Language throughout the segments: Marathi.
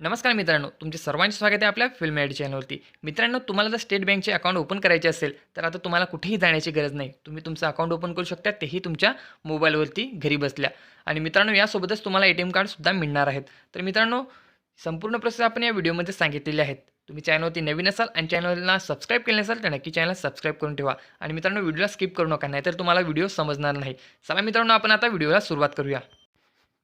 नमस्कार मित्रांनो तुमचे सर्वांचे स्वागत आहे आपल्या फिल्म एड चॅनलवरती मित्रांनो तुम्हाला जर स्टेट बँकचे अकाउंट ओपन करायचे असेल तर आता तुम्हाला कुठेही जाण्याची गरज नाही. तुम्ही तुमचं अकाउंट ओपन करू शकता तेही तुमच्या मोबाईलवरती घरी बसल्या. आणि मित्रांनो यासोबतच तुम्हाला ए टी एम कार्डसुद्धा मिळणार आहेत. तर मित्रांनो संपूर्ण प्रोसेस आपण या व्हिडिओमध्ये सांगितलेली आहेत. तुम्ही चॅनलवरती नवीन असाल आणि चॅनलला सबस्क्राईब केले नसाल तर नक्की चॅनल सबस्क्राईब करून ठेवा. आणि मित्रांनो व्हिडिओला स्किप करू नका नाहीतर तुम्हाला व्हिडिओ समजणार नाही. चला मित्रांनो आपण आता व्हिडिओला सुरुवात करूया.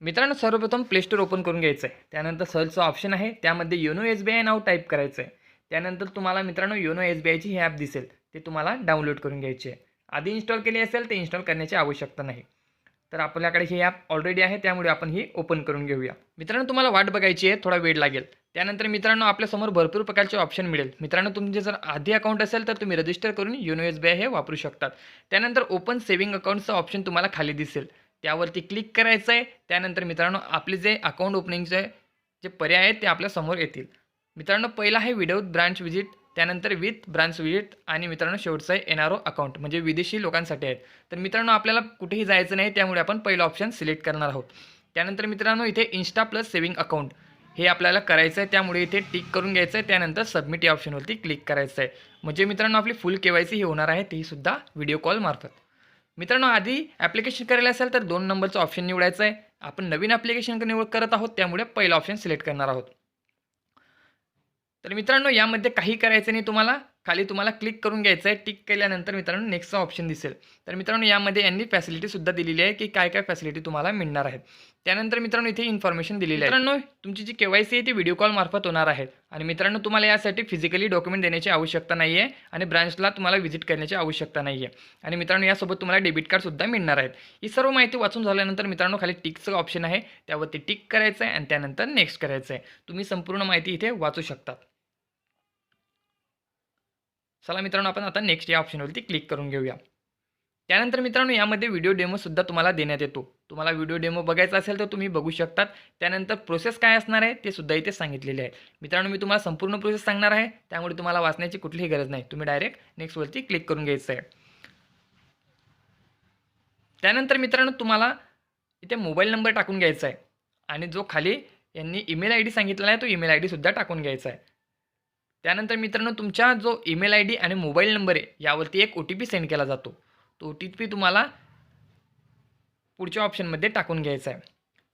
मित्रांनो सर्वप्रथम प्ले स्टोर ओपन करून घ्यायचं आहे त्यानंतर सर्चचं ऑप्शन आहे त्यामध्ये योनो एस बी आय नाव टाईप करायचं आहे त्यानंतर तुम्हाला मित्रांनो योनो एस बी आयची ही ॲप दिसेल. ते तुम्हाला डाउनलोड करून घ्यायची. आहे आधी इन्स्टॉल केली असेल ते इन्स्टॉल करण्याची आवश्यकता नाही. तर आपल्याकडे ही ॲप ऑलरेडी आहे त्यामुळे आपण ही ओपन करून घेऊया. मित्रांनो तुम्हाला वाट बघायची आहे थोडा वेळ लागेल. त्यानंतर मित्रांनो आपल्यासमोर भरपूर प्रकारचे ऑप्शन मिळेल. मित्रांनो तुमचे जर आधी अकाउंट असेल तर तुम्ही रजिस्टर करून योनो एस बी आय हे वापरू शकतात. त्यानंतर ओपन सेव्हिंग अकाउंटचं ऑप्शन तुम्हाला खाली दिसेल. त्यावरती क्लिक करायचं आहे त्यानंतर मित्रांनो आपले जे अकाउंट ओपनिंगचे जे पर्याय आहेत ते आपल्यासमोर येतील. मित्रांनो पहिला आहे विदाऊट ब्रांच विजिट त्यानंतर विथ ब्रांच विजिट आणि मित्रांनो शेवटचं आहे एन आर ओ अकाउंट म्हणजे विदेशी लोकांसाठी आहेत. तर मित्रांनो आपल्याला कुठेही जायचं नाही त्यामुळे आपण पहिलं ऑप्शन सिलेक्ट करणार आहोत. त्यानंतर मित्रांनो इथे इन्स्टा प्लस सेव्हिंग अकाउंट हे आपल्याला करायचं आहे त्यामुळे इथे टिक करून घ्यायचं आहे त्यानंतर सबमिट या ऑप्शनवरती क्लिक करायचं आहे म्हणजे मित्रांनो आपली फुल के वाय सी ही होणार आहे. तीसुद्धा व्हिडिओ कॉल मार्फत. मित्रांनो आधी ॲप्लिकेशन करायला असेल तर दोन नंबरचं ऑप्शन निवडायचं आहे आपण नवीन ॲप्लिकेशन निवड करत आहोत त्यामुळे पहिलं ऑप्शन सिलेक्ट करणार आहोत. तर मित्रांनो यामध्ये काही करायचं नाही तुम्हाला. खाली तुम्हाला क्लिक करून घ्यायचं आहे टिक केल्यानंतर मित्रांनो नेक्स्टचा ऑप्शन दिसेल. तर मित्रांनो यामध्ये यांनी फॅसिलिटीसुद्धा दिलेली आहे की काय काय फॅसिलिटी तुम्हाला मिळणार आहेत. त्यानंतर मित्रांनो इथे इन्फॉर्मेशन दिलेली आहे. मित्रांनो तुमची जी केवायसी आहे ती व्हिडिओ कॉल मार्फत होणार आहे. आणि मित्रांनो तुम्हाला यासाठी फिजिकली डॉक्युमेंट देण्याची आवश्यकता नाही आहे आणि ब्रांचला तुम्हाला व्हिजिट करण्याची आवश्यकता नाही आहे आणि मित्रांनो यासोबत तुम्हाला डेबिट कार्डसुद्धा मिळणार आहेत. ही सर्व माहिती वाचून झाल्यानंतर मित्रांनो खाली टिकचं ऑप्शन आहे. त्यावरती टिक करायचं आहे आणि त्यानंतर नेक्स्ट करायचं आहे. तुम्ही संपूर्ण माहिती इथे वाचू शकतात. चला मित्रांनो आपण आता नेक्स्ट या ऑप्शनवरती क्लिक करून घेऊया. त्यानंतर मित्रांनो यामध्ये व्हिडिओ डेमोसुद्धा तुम्हाला देण्यात येतो. तुम्हाला व्हिडिओ डेमो बघायचा असेल तर तुम्ही बघू शकतात. त्यानंतर प्रोसेस काय असणार आहे ते सुद्धा इथे सांगितलेले आहे. मित्रांनो मी तुम्हाला संपूर्ण प्रोसेस सांगणार आहे. त्यामुळे तुम्हाला वाचण्याची कुठलीही गरज नाही. तुम्ही डायरेक्ट नेक्स्टवरती क्लिक करून घ्यायचं आहे. त्यानंतर मित्रांनो तुम्हाला इथे मोबाईल नंबर टाकून घ्यायचा आहे. आणि जो खाली यांनी ईमेल आय डी सांगितलेला आहे तो ईमेल आय डीसुद्धा टाकून घ्यायचा आहे. त्यानंतर मित्रांनो तुमच्या जो ईमेल आय डी आणि मोबाईल नंबर आहे यावरती एक ओ टी पी सेंड केला जातो. तो ओ टी पी तुम्हाला पुढच्या ऑप्शनमध्ये टाकून घ्यायचा आहे.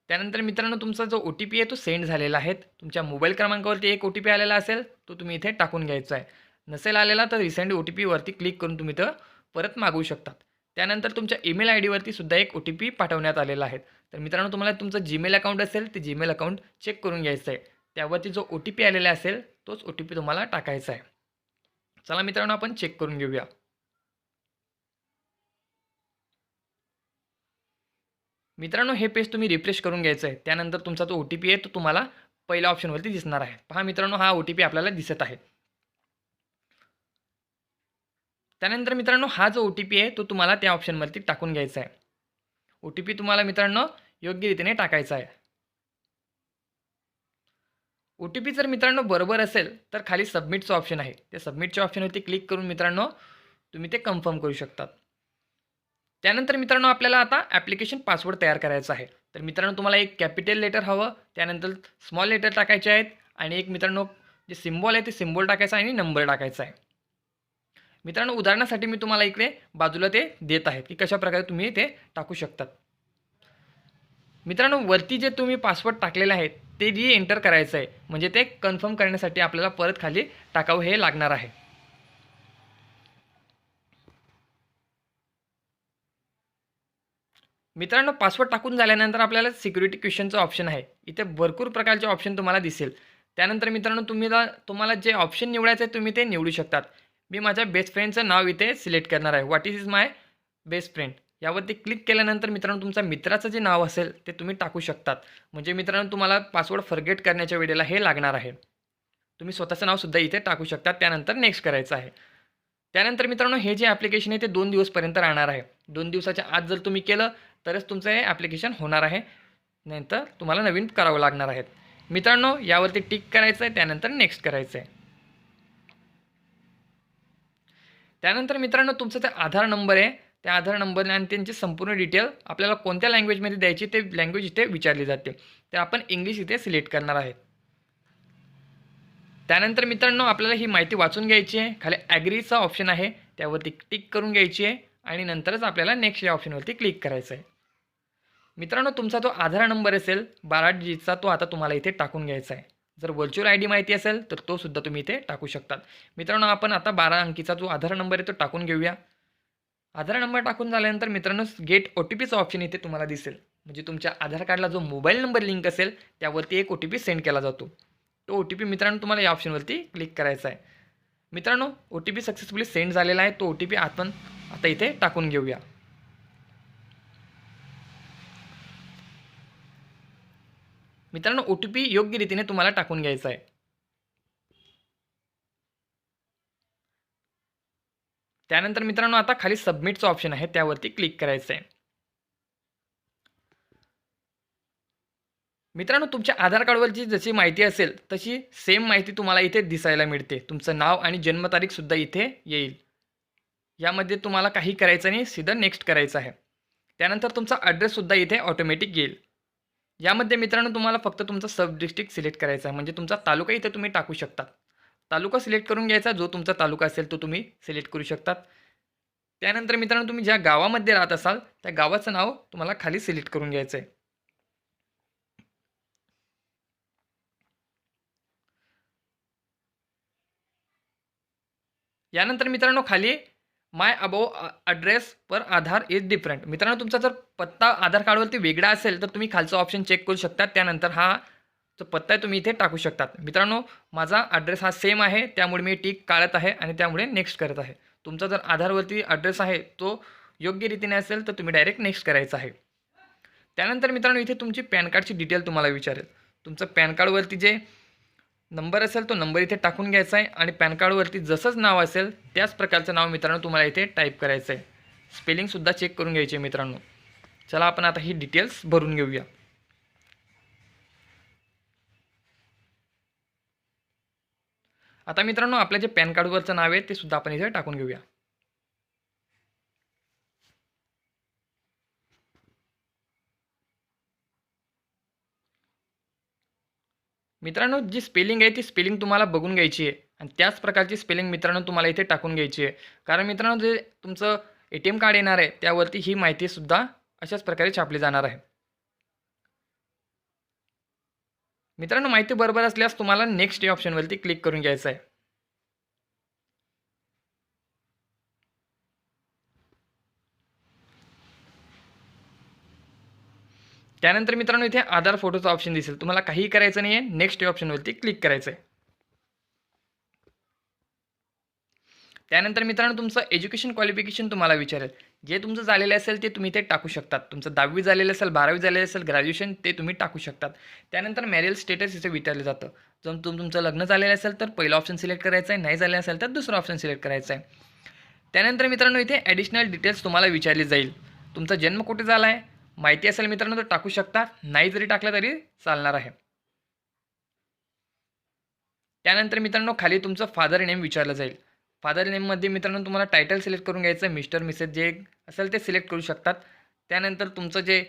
त्यानंतर मित्रांनो तुमचा जो ओ टी पी आहे तो सेंड झालेला आहे. तुमच्या मोबाईल क्रमांकावरती एक ओ टी पी आलेला असेल तो तुम्ही इथे टाकून घ्यायचा आहे. नसेल आलेला तर रिसेंट ओ टी पीवरती क्लिक करून तुम्ही तर परत मागवू शकतात. त्यानंतर तुमच्या ईमेल आय डीवरती सुद्धा एक ओ टी पी पाठवण्यात आलेला आहे. तर मित्रांनो तुम्हाला तुमचं जीमेल अकाउंट असेल ते जीमेल अकाउंट चेक करून घ्यायचं आहे. त्यावरती जो ओ टी पी आलेला असेल तोच ओ टी पी तुम्हाला टाकायचा आहे. चला मित्रांनो आपण चेक करून घेऊया. मित्रांनो हे पेज तुम्ही रिफ्रेश करून घ्यायचं आहे. त्यानंतर तुमचा जो ओ टी पी आहे तो तुम्हाला पहिल्या ऑप्शनवरती दिसणार आहे. पहा मित्रांनो हा ओ टी पी आपल्याला दिसत आहे. त्यानंतर मित्रांनो हा जो ओ टी पी आहे तो तुम्हाला त्या ऑप्शनवरती टाकून घ्यायचा आहे. ओ टी पी तुम्हाला मित्रांनो योग्य रीतीने टाकायचा आहे. ओ टी पी जर मित्रांनो बरोबर असेल तर खाली सबमिटचं ऑप्शन आहे. त्या सबमिटच्या ऑप्शनवरती क्लिक करून मित्रांनो तुम्ही ते कन्फर्म करू शकतात. त्यानंतर मित्रांनो आपल्याला आता ॲप्लिकेशन पासवर्ड तयार करायचा आहे. तर मित्रांनो तुम्हाला एक कॅपिटल लेटर हवं त्यानंतर स्मॉल लेटर टाकायचे आहेत आणि एक मित्रांनो जे सिम्बॉल आहे ते सिम्बॉल टाकायचा आणि नंबर टाकायचा आहे. मित्रांनो उदाहरणासाठी मी तुम्हाला इकडे बाजूला ते देत आहे की कशा प्रकारे तुम्ही ते टाकू शकतात. मित्रांनो वरती जे तुम्ही पासवर्ड टाकलेले आहेत ते री एंटर करायचं आहे म्हणजे ते कन्फर्म करण्यासाठी आपल्याला परत खाली टाकावं हे लागणार आहे. मित्रांनो पासवर्ड टाकून झाल्यानंतर आपल्याला सिक्युरिटी क्वेश्चनचं ऑप्शन आहे. इथे भरपूर प्रकारचे ऑप्शन तुम्हाला दिसेल. त्यानंतर मित्रांनो तुम्ही तुम्हाला जे ऑप्शन निवडायचं आहे तुम्ही ते निवडू शकतात. मी माझ्या बेस्ट फ्रेंडचं नाव इथे सिलेक्ट करणार आहे. What is is my best friend यावरती क्लिक केल्यानंतर मित्रांनो तुमच्या मित्राचं जे नाव असेल ते तुम्ही टाकू शकतात. म्हणजे मित्रांनो तुम्हाला पासवर्ड फरगेट करण्याच्या वेळेला हे लागणार आहे. तुम्ही स्वतःचं नावसुद्धा इथे टाकू शकता त्यानंतर नेक्स्ट करायचं आहे. त्यानंतर मित्रांनो हे जे ॲप्लिकेशन आहे ते दोन दिवसपर्यंत राहणार आहे. दोन दिवसाच्या आत जर तुम्ही केलं तरच तुमचं हे ॲप्लिकेशन होणार आहे. नंतर तुम्हाला नवीन करावं लागणार आहेत. मित्रांनो यावरती टिक करायचं आहे त्यानंतर नेक्स्ट करायचं आहे त्यानंतर मित्रांनो तुमचा ते आधार नंबर आहे. त्या आधार नंबर आणि त्यांची संपूर्ण डिटेल आपल्याला कोणत्या लँग्वेजमध्ये द्यायची ते लँग्वेज इथे विचारली जाते. तर आपण इंग्लिश इथे सिलेक्ट करणार आहे त्यानंतर मित्रांनो आपल्याला ही माहिती वाचून घ्यायची आहे. खाली ॲग्रीचा ऑप्शन आहे. त्यावरती टिक करून घ्यायची आहे. आणि नंतरच आपल्याला नेक्स्ट या ऑप्शनवरती क्लिक करायचं आहे मित्रांनो तुमचा जो आधार नंबर असेल बारा डिजिटचा तो आता तुम्हाला इथे टाकून घ्यायचा आहे. जर व्हर्च्युअल आय डी माहिती असेल तर तो सुद्धा तुम्ही इथे टाकू शकतात. मित्रांनो आपण आता बारा अंकीचा जो आधार नंबर आहे तो टाकून घेऊया. आधार नंबर टाकून झाल्यानंतर मित्रांनो गेट ओ टी पीचा ऑप्शन इथे तुम्हाला दिसेल. म्हणजे तुमच्या आधार कार्डला जो मोबाईल नंबर लिंक असेल त्यावरती एक ओ टी पी सेंड केला जातो. तो ओ टी पी मित्रांनो तुम्हाला या ऑप्शनवरती क्लिक करायचा आहे. मित्रांनो O T P successfully send झालेला आहे. तो ओ टी पी आपण आता इथे टाकून घेऊया. मित्रांनो ओ टी पी योग्य रीतीने तुम्हाला टाकून घ्यायचा आहे. त्यानंतर मित्रांनो आता खाली सबमिटचं ऑप्शन आहे त्यावरती क्लिक करायचं आहे मित्रांनो तुमच्या आधार कार्डवरची जशी माहिती असेल तशी सेम माहिती तुम्हाला इथे दिसायला मिळते. तुमचं नाव आणि जन्मतारीखसुद्धा इथे येईल. यामध्ये तुम्हाला काही करायचं नाही सीधं नेक्स्ट करायचं आहे. त्यानंतर तुमचा ॲड्रेससुद्धा इथे ऑटोमॅटिक येईल. यामध्ये मित्रांनो तुम्हाला फक्त तुमचा सब डिस्ट्रिक्ट सिलेक्ट करायचा आहे. म्हणजे तुमचा तालुका इथे तुम्ही टाकू शकता तालुका सिलेक्ट करून घ्यायचा जो तुमचा तालुका असेल तो तुम्ही सिलेक्ट करू शकतात. त्यानंतर मित्रांनो तुम्ही ज्या गावामध्ये राहत असाल त्या गावाचं नाव तुम्हाला खाली सिलेक्ट करून घ्यायचं आहे. यानंतर मित्रांनो खाली my above address per Aadhaar is different मित्रांनो तुमचा जर पत्ता आधार कार्डवरती वेगळा असेल तर तुम्ही खालचा ऑप्शन चेक करू शकता. त्यानंतर हा जो पत्ता आहे तुम्ही इथे टाकू शकतात. मित्रांनो माझा ॲड्रेस हा सेम आहे. त्यामुळे मी टिक काढत आहे आणि त्यामुळे नेक्स्ट करत आहे. तुमचा जर आधारवरती ॲड्रेस आहे तो योग्य रीतीने असेल तर तुम्ही डायरेक्ट नेक्स्ट करायचा आहे. त्यानंतर मित्रांनो इथे तुमची पॅन कार्डची डिटेल तुम्हाला विचारेल. तुमचं पॅन कार्डवरती जे नंबर असेल तो नंबर इथे टाकून घ्यायचा आहे आणि पॅन कार्डवरती जसंच नाव असेल त्याच प्रकारचं नाव मित्रांनो तुम्हाला इथे टाईप करायचं आहे स्पेलिंगसुद्धा चेक करून घ्यायची आहे मित्रांनो. चला आपण आता ही डिटेल्स भरून घेऊया. आता मित्रांनो आपल्या जे पॅन कार्डवरचं नाव आहे ते सुद्धा आपण इथे टाकून घेऊया. मित्रांनो जी स्पेलिंग आहे ती स्पेलिंग तुम्हाला बघून घ्यायची आहे. आणि त्याच प्रकारची स्पेलिंग मित्रांनो तुम्हाला इथे टाकून घ्यायची आहे. कारण मित्रांनो जे तुमचं ए टी एम कार्ड येणार आहे त्यावरती ही माहितीसुद्धा अशाच प्रकारे छापली जाणार आहे. मित्रांनो माहिती बरोबर असल्यास तुम्हाला नेक्स्ट या ऑप्शनवरती क्लिक करून घ्यायचं आहे. त्यानंतर मित्रांनो इथे आधार फोटोचा ऑप्शन दिसेल. तुम्हाला काहीही करायचं नाही आहे नेक्स्ट या ऑप्शनवरती क्लिक करायचं आहे त्यानंतर मित्रांनो तुमचं एज्युकेशन क्वालिफिकेशन तुम्हाला विचारेल. जे तुमचं झालेलं असेल ते तुम्ही इथे टाकू शकतात. तुमचं दहावी झालेलं असेल बारावी झालेलं असेल ग्रॅज्युएशन ते तुम्ही टाकू शकतात. त्यानंतर मॅरियल स्टेटस इथे विचारलं जातं. जर तुम तुमचं लग्न झालेलं असेल तर पहिलं ऑप्शन सिलेक्ट करायचं आहे नाही झालं असेल तर दुसरं ऑप्शन सिलेक्ट करायचं आहे त्यानंतर मित्रांनो इथे ॲडिशनल डिटेल्स तुम्हाला विचारली जाईल. तुमचा जन्म कुठे झाला आहे माहिती असेल मित्रांनो तर टाकू शकता. नाही जरी टाकलं तरी चालणार आहे. त्यानंतर मित्रांनो खाली तुमचं फादर नेम विचारलं जाईल. फादर नेममध्ये मित्रांनो तुम्हाला टायटल सिलेक्ट करून घ्यायचं. आहे मिस्टर मिसेस जे असेल ते सिलेक्ट करू शकतात. त्यानंतर तुमचं जे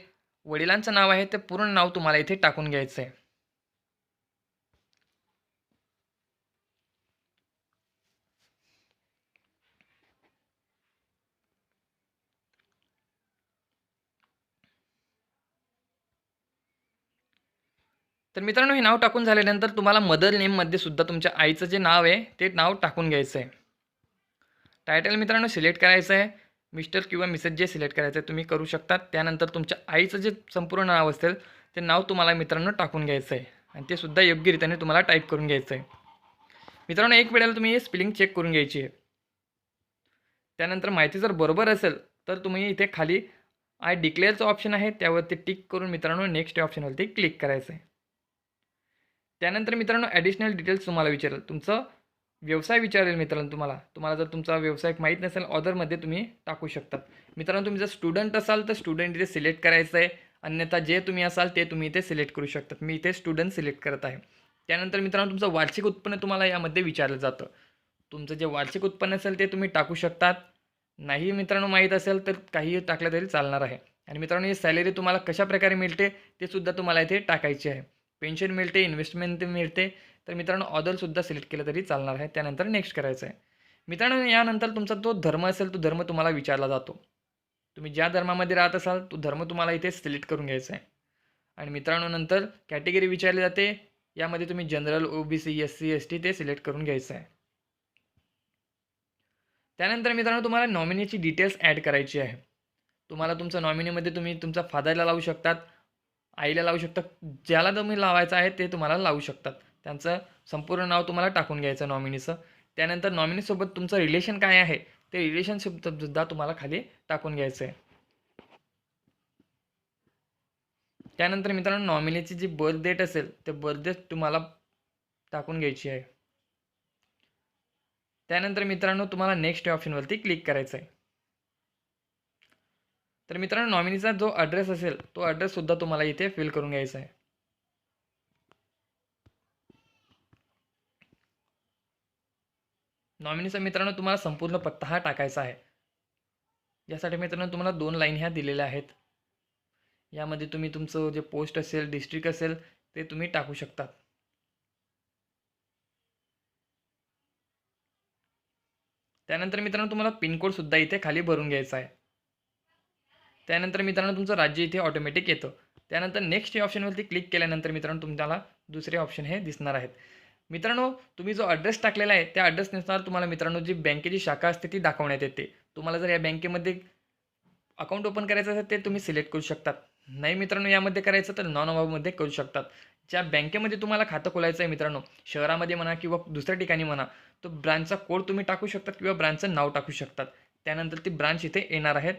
वडिलांचं नाव आहे ते पूर्ण नाव तुम्हाला इथे टाकून घ्यायचं आहे. तर मित्रांनो हे नाव टाकून झाल्यानंतर तुम्हाला मदर नेममध्ये सुद्धा तुमच्या आईचं जे नाव आहे ते नाव टाकून घ्यायचं आहे. टायटल मित्रांनो सिलेक्ट करायचं आहे. मिस्टर किंवा मिसेस जे सिलेक्ट करायचं आहे तुम्ही करू शकता. त्यानंतर तुमच्या आईचं जे संपूर्ण नाव असेल ते नाव तुम्हाला मित्रांनो टाकून घ्यायचं आहे. आणि ते सुद्धा योग्यरित्याने तुम्हाला टाईप करून घ्यायचं आहे. मित्रांनो एक वेळेला तुम्ही हे स्पेलिंग चेक करून घ्यायची आहे. त्यानंतर माहिती जर बरोबर असेल तर तुम्ही इथे खाली आय डिक्लेअरचं ऑप्शन आहे त्यावरती टिक करून मित्रांनो नेक्स्ट ऑप्शनवरती क्लिक करायचं आहे. त्यानंतर मित्रांनो ॲडिशनल डिटेल्स तुम्हाला विचारेल. तुमचं व्यवसाय विचारेल मित्रांनो तुम्हाला. तुम्हाला जर तुमचा व्यवसाय माहीत नसेल ऑर्डरमध्ये तुम्ही टाकू शकतात मित्रांनो तुम्ही जर स्टुडंट असाल तर स्टुडंट इथे सिलेक्ट करायचं आहे. अन्यथा जे तुम्ही असाल ते तुम्ही इथे सिलेक्ट करू शकतात मी इथे स्टुडंट सिलेक्ट करत आहे. त्यानंतर मित्रांनो तुमचं वार्षिक उत्पन्न तुम्हाला यामध्ये विचारलं जातं. तुमचं जे वार्षिक उत्पन्न असेल ते तुम्ही टाकू शकतात. नाही मित्रांनो माहीत असेल तर काही टाकलं तरी चालणार आहे. आणि मित्रांनो ही सॅलरी तुम्हाला कशा प्रकारे मिळते ते सुद्धा तुम्हाला इथे टाकायची आहे. पेन्शन मिळते इन्व्हेस्टमेंट मिळते. तर मित्रांनो ऑदरसुद्धा सिलेक्ट केलं तरी चालणार आहे. त्यानंतर नेक्स्ट करायचं आहे मित्रांनो यानंतर तुमचा जो धर्म असेल तो धर्म तुम्हाला विचारला जातो. तुम्ही ज्या धर्मामध्ये राहत असाल तो धर्म तुम्हाला इथे सिलेक्ट करून घ्यायचा आहे आणि मित्रांनो नंतर कॅटेगरी विचारली जाते. यामध्ये तुम्ही general O B C S C S T ते सिलेक्ट करून घ्यायचं आहे त्यानंतर मित्रांनो तुम्हाला नॉमिनीची डिटेल्स ॲड करायची आहे. तुम्हाला तुमचं नॉमिनीमध्ये तुम्ही तुमचा फादरला लावू शकतात. आईला लावू शकता ज्याला तुम्ही लावायचं आहे ते तुम्हाला लावू शकतात. त्यांचं संपूर्ण नाव तुम्हाला टाकून घ्यायचं नॉमिनीचं त्यानंतर नॉमिनीसोबत तुमचं रिलेशन काय आहे? ते रिलेशनशिप सुद्धा तुम्हाला खाली टाकून घ्यायचं आहे त्यानंतर मित्रांनो नॉमिनीची जी बर्थ डेट असेल ते बर्थ डेट तुम्हाला टाकून घ्यायची आहे. त्यानंतर मित्रांनो तुम्हाला नेक्स्ट ऑप्शनवरती क्लिक करायचं आहे तर मित्रांनो नॉमिनीचा जो ॲड्रेस असेल तो ॲड्रेससुद्धा तुम्हाला इथे फिल करून घ्यायचा आहे. नॉमिनीचा मित्रांनो तुम्हाला संपूर्ण पत्ता हा टाकायचा आहे. यासाठी मित्रांनो तुम्हाला दोन लाईन ह्या दिलेल्या आहेत. यामध्ये तुम्ही तुमचं जे पोस्ट असेल डिस्ट्रिक्ट असेल ते तुम्ही टाकू शकतात. त्यानंतर मित्रांनो तुम्हाला पिनकोडसुद्धा इथे खाली भरून घ्यायचा आहे. त्यानंतर मित्रांनो तुमचं राज्य इथे ऑटोमॅटिक येतं. त्यानंतर नेक्स्ट या ऑप्शनवरती क्लिक केल्यानंतर मित्रांनो तुम्हाला दुसरे ऑप्शन हे दिसणार आहेत. मित्रांनो तुम्ही जो ॲड्रेस टाकलेला आहे त्या ॲड्रेसनुसार तुम्हाला मित्रांनो जी बँकेची शाखा असते ती दाखवण्यात येते. तुम्हाला जर या बँकेमध्ये अकाउंट ओपन करायचं असेल ते तुम्ही सिलेक्ट करू शकतात. नाही मित्रांनो यामध्ये करायचं तर नॉन अभावमध्ये करू शकतात. ज्या बँकेमध्ये तुम्हाला खातं खोलायचं आहे मित्रांनो शहरामध्ये म्हणा किंवा दुसऱ्या ठिकाणी म्हणा तो ब्रांचचा कोड तुम्ही टाकू शकतात किंवा ब्रांचचं नाव टाकू शकतात. त्यानंतर ती ब्रांच इथे येणार आहेत.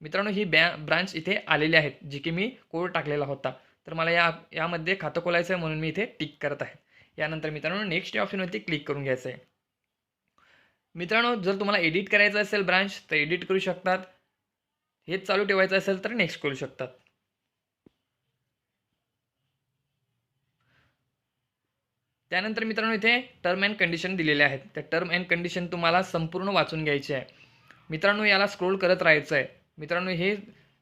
मित्रांनो ही बॅ ब्रांच इथे आलेली आहेत जी की मी कोड टाकलेला होता. तर मला या यामध्ये खातं खोलायचं आहे म्हणून मी इथे टिक करत आहे. यानंतर मित्रांनो नेक्स्ट या ऑप्शनवरती क्लिक करून घ्यायचं आहे मित्रांनो जर तुम्हाला एडिट करायचं असेल ब्रांच तर एडिट करू शकतात. हेच चालू ठेवायचं असेल तर नेक्स्ट करू शकतात. त्यानंतर मित्रांनो इथे टर्म अँड कंडिशन दिलेले आहेत. त्या टर्म अँड कंडिशन तुम्हाला संपूर्ण वाचून घ्यायची आहे. मित्रांनो याला स्क्रोल करत राहायचं आहे. मित्रांनो हे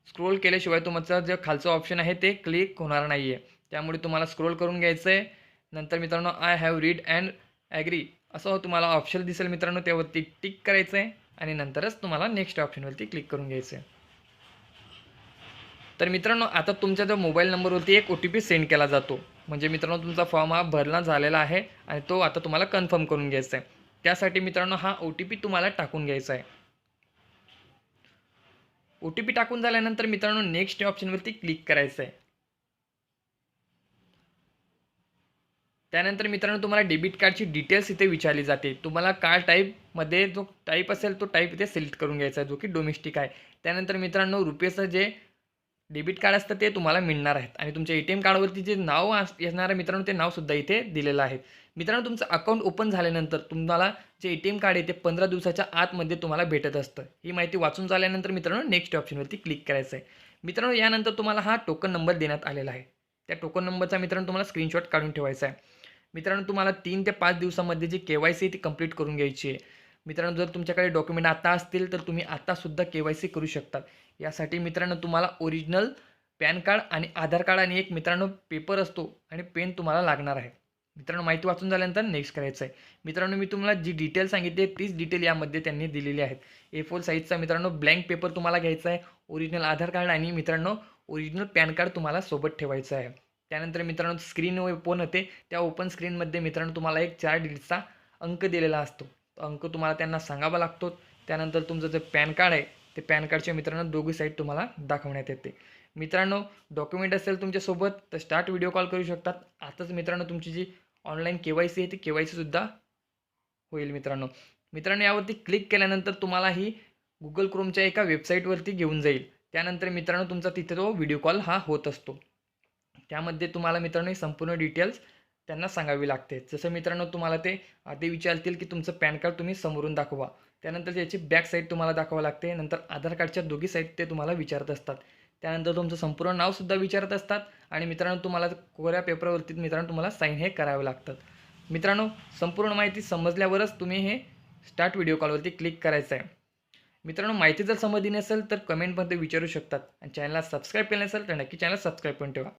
स्क्रोल केल्याशिवाय तुमचं जे खालचं ऑप्शन आहे ते क्लिक होणार नाही आहे त्यामुळे तुम्हाला स्क्रोल करून घ्यायचं आहे नंतर मित्रांनो I have read and agree असं तुम्हाला ऑप्शन दिसेल मित्रांनो त्यावरती टिक करायचं आहे आणि नंतरच तुम्हाला नेक्स्ट ऑप्शनवरती क्लिक करून घ्यायचं आहे तर मित्रांनो आता तुमच्या जो मोबाईल नंबरवरती एक ओ टी पी सेंड केला जातो. म्हणजे मित्रांनो तुमचा फॉर्म हा भरला झालेला आहे आणि तो आता तुम्हाला कन्फर्म करून घ्यायचा आहे त्यासाठी मित्रांनो हा ओ टी पी तुम्हाला टाकून घ्यायचा आहे ओ टी पी टाकून झाल्यानंतर मित्रांनो नेक्स्ट ऑप्शनवरती क्लिक करायचं आहे त्यानंतर मित्रांनो तुम्हाला डेबिट कार्डची डिटेल्स इथे विचारली जाते. तुम्हाला कार टाईपमध्ये जो टाईप असेल तो टाईप इथे सिलेक्ट करून घ्यायचा आहे जो की डोमेस्टिक आहे. त्यानंतर मित्रांनो रुपयेचं जे डेबिट कार्ड असतं ते तुम्हाला मिळणार आहेत. आणि तुमच्या ए टी एम कार्डवरती जे नाव अस आहे मित्रांनो ते नावसुद्धा इथे दिलेलं आहे. मित्रांनो तुमचं अकाउंट ओपन झाल्यानंतर तुम्हाला जे ए टी एम कार्ड आहे ते पंधरा दिवसाच्या आतमध्ये तुम्हाला भेटत असतं. ही माहिती वाचून झाल्यानंतर मित्रांनो नेक्स्ट ऑप्शनवरती क्लिक करायचं आहे मित्रांनो यानंतर तुम्हाला हा टोकन नंबर देण्यात आलेला आहे. त्या टोकन नंबरचा मित्रांनो तुम्हाला स्क्रीनशॉट काढून ठेवायचा आहे. मित्रांनो तुम्हाला तीन ते पाच दिवसामध्ये जी के वाय सी ती कंप्लीट करून घ्यायची आहे. मित्रांनो जर तुमच्याकडे डॉक्युमेंट आता असतील तर तुम्ही आत्तासुद्धा के वाय सी करू शकतात यासाठी मित्रांनो तुम्हाला ओरिजिनल पॅन कार्ड आणि आधार कार्ड आणि एक मित्रांनो पेपर असतो आणि पेन तुम्हाला लागणार आहे. मित्रांनो माहिती वाचून झाल्यानंतर नेक्स्ट करायचं आहे मित्रांनो मी तुम्हाला जी डिटेल सांगितली तीच डिटेल यामध्ये त्यांनी दिलेली आहेत. ए फोर साईजचा मित्रांनो ब्लँक पेपर तुम्हाला घ्यायचा आहे ओरिजिनल आधार कार्ड आणि मित्रांनो ओरिजिनल पॅन कार्ड तुम्हाला सोबत ठेवायचं आहे. त्यानंतर मित्रांनो स्क्रीन ओपन होते. त्या ओपन स्क्रीनमध्ये मित्रांनो तुम्हाला एक चार डिजिटचा अंक दिलेला असतो. तो अंक तुम्हाला त्यांना सांगावा लागतो. त्यानंतर तुमचं जे पॅन कार्ड आहे ते पॅन कार्डच्या मित्रांनो दोघी साईड तुम्हाला दाखवण्यात येते. मित्रांनो डॉक्युमेंट असेल तुमच्यासोबत तर स्टार्ट व्हिडिओ कॉल करू शकतात. आताच मित्रांनो तुमची जी ऑनलाईन के वाय सी आहे ते के वाय सीसुद्धा होईल मित्रांनो. मित्रांनो यावरती क्लिक केल्यानंतर तुम्हाला ही गुगल क्रोमच्या एका वेबसाईटवरती घेऊन जाईल. त्यानंतर मित्रांनो तुमचा तिथे तो व्हिडिओ कॉल हा होत असतो. त्यामध्ये तुम्हाला मित्रांनो ही संपूर्ण डिटेल्स त्यांना सांगावी लागते. जसं मित्रांनो तुम्हाला ते आधी विचारतील की तुमचं पॅन कार्ड तुम्ही समोरून दाखवा. त्यानंतर त्याची बॅक साईड तुम्हाला दाखवावं लागते. नंतर आधार कार्डच्या दोघी साईड ते तुम्हाला विचारत असतात. त्यानंतर तुमचं संपूर्ण नावसुद्धा विचारत असतात आणि मित्रांनो तुम्हाला कोऱ्या पेपरवरती मित्रांनो तुम्हाला साईन हे करावे लागतात. मित्रांनो संपूर्ण माहिती समजल्यावरच तुम्ही हे स्टार्ट व्हिडिओ कॉलवरती क्लिक करायचं आहे मित्रांनो माहिती जर समजली नसेल तर कमेंटमध्ये विचारू शकतात. आणि चॅनलला सबस्क्राईब केलं नसेल तर नक्की चॅनल सबस्क्राईब करून ठेवा.